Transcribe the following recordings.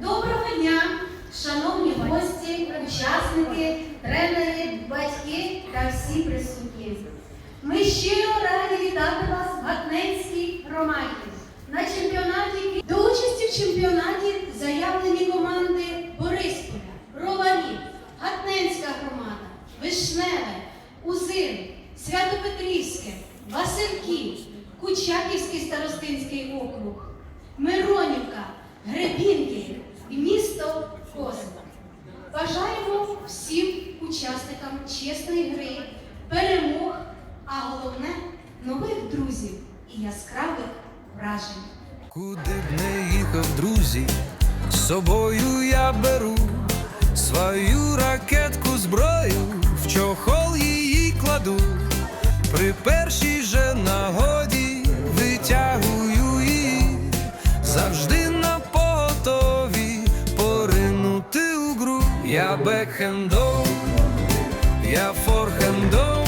Доброго дня, шановні гості, учасники, тренери, батьки та всі присутні. Ми щиро Святопетрівське, Васильків, Кучаківський старостинський округ, Миронівка, Гребінки і місто Козин. Бажаємо всім учасникам чесної гри, перемог, а головне нових друзів і яскравих вражень. Куди б не їхав, друзі, з собою я беру свою ракетку першій же нагоді витягую її, завжди на поготові поринути у гру. Я бекхендом, я форхендом,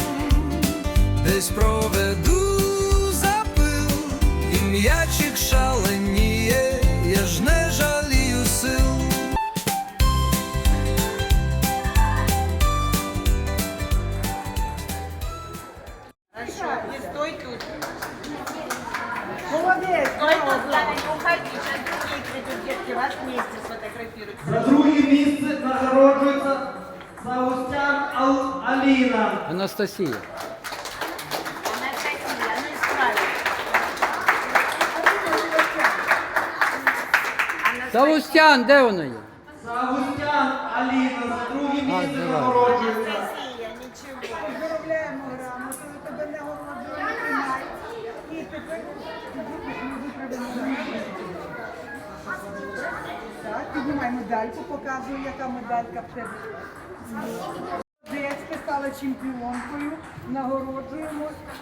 десь проведу запил, і м'ячик шаленіє, Не уходи. Сейчас другие вас вместе сфотографируют. За друге місце нагороджується Саустян Ал- Аліна. Анастасія. Анастасия, ну исправилась. Анастасия. Савустян, де вона є? Саустян Аліна за друге місце давай. нагороджується. Анастасия, ничего. Поздравляємо грамоту, тебе нагороджуємо. І тепер піднімай медальку, показуй, яка медалька в тебе. Молодець, стала чемпіонкою, нагороджуємо